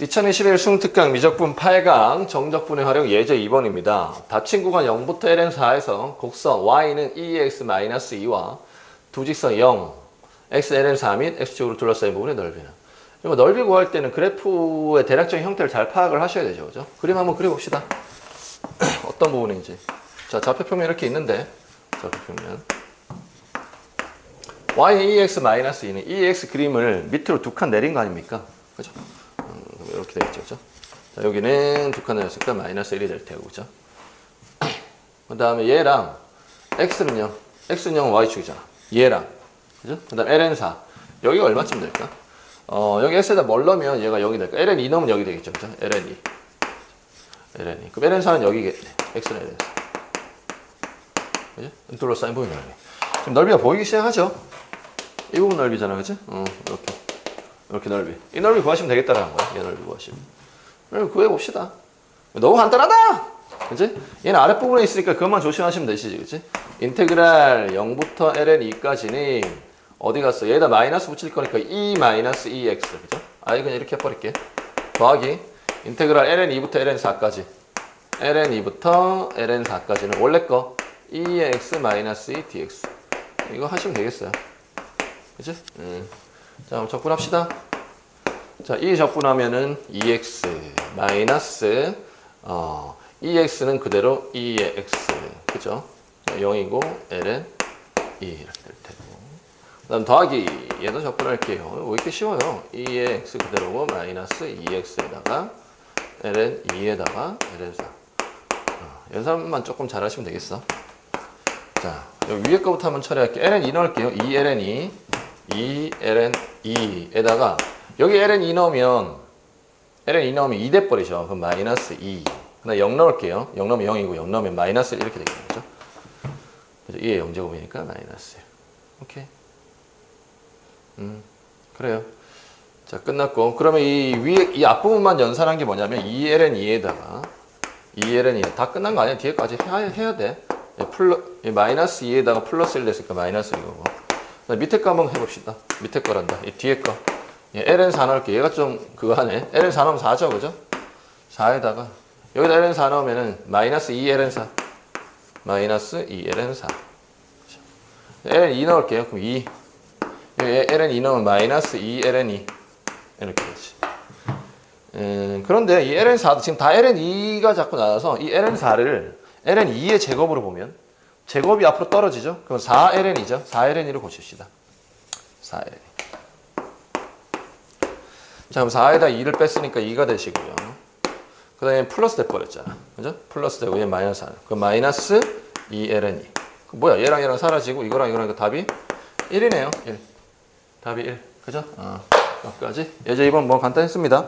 2021 수능특강 미적분 8강 정적분의 활용 예제 2번입니다. 닫힌 구간 0부터 ln4에서 곡선 y는 2x-2와 두 직선 0, x ln4 및 x축으로 둘러싸인 부분의 넓이는 이거 넓이 구할 때는 그래프의 대략적인 형태를 잘 파악을 하셔야 되죠. 그죠? 그림 한번 그려봅시다. 어떤 부분인지. 자, 좌표평면 이렇게 있는데 좌표평면 y는 2x-2는 2x 그림을 밑으로 두 칸 내린 거 아닙니까? 그죠? 음, 이렇게 되겠죠. 그죠? 자, 여기는 두 칸 내렸으니까 마이너스 1이 될 테고, 그죠? 그 다음에 얘랑 x는요. x는 0, y축이잖아. 얘랑. 그죠? 그 다음 ln4. 여기가 얼마쯤 될까? 어, 여기 x에다 뭘 넣으면 얘가 0이 될까? ln 2 넣으면 여기 되겠죠. 그죠? ln 2. ln 2. 그럼 ln4는 여기겠네. x는 ln 4. 그죠? 둘러싸인 넓이. 지금 넓이가 보이기 시작하죠? 이 부분 넓이잖아. 그치? 어, 이렇게. 이렇게 넓이. 이 넓이 구하시면 되겠다라는 거야. 얘 넓이 구하시면. 넓이 구해봅시다. 너무 간단하다! 그치? 얘는 아랫부분에 있으니까 그것만 조심하시면 되시지. 그치? 인테그랄 0부터 ln 2까지는 어디 갔어? 얘에다 마이너스 붙일 거니까 e 마이너스 2x. 그죠? 아이 그냥 이렇게 해버릴게. 더하기 인테그랄 ln 2부터 ln 4까지. ln 2부터 ln 4까지는 원래 거 2x 마이너스 2 dx. 이거 하시면 되겠어요. 그치? 음. 자, 그럼 적분합시다. 자, 2 적분하면은 2x 마이너스 어, 2x는 그대로 2의 x. 그죠? 0이고 ln 2 이렇게 될 테고. 그다음 더하기 얘도 적분할게요. 왜 이렇게 쉬워요? 2의 x 그대로고 마이너스 2x에다가 ln 2에다가 ln 4. 어, 연산만 조금 잘하시면 되겠어. 자, 위에 거부터 한번 처리할게요. ln 2 넣을게요. 2 ln 2, 2 ln 2에다가 여기 ln 2 넣으면 ln 2 넣으면 2 돼버리죠. 그럼 마이너스 2. 그다음 0 넣을게요. 0 넣으면 0이고 0 넣으면 마이너스 1 이렇게 되겠죠. 그죠? 2의 0제곱이니까 마이너스 1. 오케이. 음, 그래요. 자, 끝났고. 그러면 이 위에, 이 앞부분만 연산한 게 뭐냐면 2ln 2에다가 2ln 2. 다 끝난 거 아니야? 뒤에까지 해야, 해야 돼. 예, 플러, 예, 마이너스 2에다가 플러스 1 됐으니까 마이너스 1이고. 밑에 거 한번 해봅시다. 밑에 거란다. 이 뒤에 거. 예, ln 4 넣을게. 얘가 좀 그거 하네. ln 4 넣으면 4죠, 그죠? 4에다가 여기다 ln 4 넣으면은 마이너스 2ln 4. 마이너스 2ln 4. ln 2 넣을게요. 그럼 2. 여기 ln 2 넣으면 마이너스 2ln 2. 이렇게 되지. 음, 그런데 이 ln 4도 지금 다 ln 2가 자꾸 나와서 이 ln 4를 ln 2의 제곱으로 보면 제곱이 앞으로 떨어지죠. 그럼 4ln이죠. 4ln으로 고칩시다. 4ln. 자, 그럼 4에다 2를 뺐으니까 2가 되시고요. 그 다음에 플러스 돼버렸잖아. 그죠? 플러스 되고 얘 마이너스 하나. 그럼 마이너스 2ln2. 그 뭐야? 얘랑 얘랑 사라지고 이거랑 이거랑 이거 답이 1이네요. 1. 답이 1. 그죠? 어, 여기까지. 예제 2번 뭐 간단했습니다.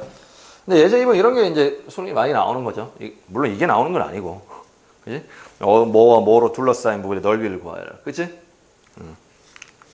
근데 예제 2번 이런 게 이제 수능이 많이 나오는 거죠. 이- 물론 이게 나오는 건 아니고. 그지? 어, 뭐와 뭐로 둘러싸인 부분의 넓이를 구하라. 그지? 음.